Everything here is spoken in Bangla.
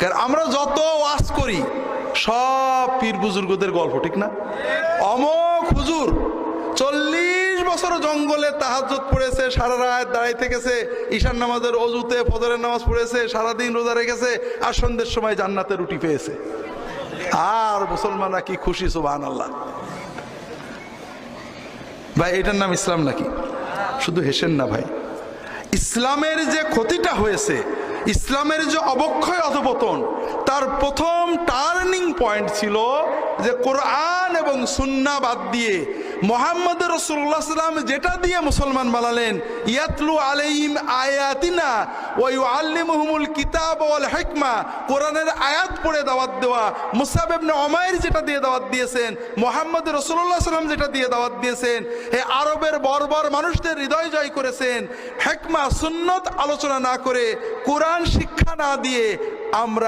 কারণ আমরা যত ওয়াজ করি, সব পীর বুজুর্গদের গল্প, ঠিক না? অমক হুজুর চল্লিশ বছর জঙ্গলে তাহাজ্জত পড়েছে, সারা রাত দাঁড়াই থেকেছে, ঈশান নামাজের অজুতে ফজরের নামাজ পড়েছে, সারাদিন রোজা রেখেছে, আর সন্ধ্যের সময় জান্নাতে রুটি পেয়েছে। আর মুসলমানরা কি খুশি সুবাহান আল্লাহ ভাই, এটার নাম ইসলাম নাকি? শুধু হেসেন না ভাই। ইসলামের যে ক্ষতিটা হয়েছে ইসলামের যে অবক্ষয় অধপতন, তার প্রথম টার্নিং পয়েন্ট ছিল যে কোরআন এবং সুন্না বাদ দিয়ে মোহাম্মদ রসুল্লাহ সাল্লাম যেটা দিয়ে মুসলমান বানালেন, ইয়াতলু আলাইহিম আয়াতিনা ওই আল্লিমুহুমুল কিতাব ওয়াল হেকমা। কোরআনের আয়াত পড়ে দাওয়াত দেওয়া, মুসাব ইবনে উমাইর যেটা দিয়ে দাওয়াত দিয়েছেন, মোহাম্মদ রসুল্লাহ সাল্লাম যেটা দিয়ে দাওয়াত দিয়েছেন, হে আরবের বর্বর মানুষদের হৃদয় জয় করেছেন, হেকমা, সুন্নত আলোচনা না করে কোরআন শিক্ষা না দিয়ে আমরা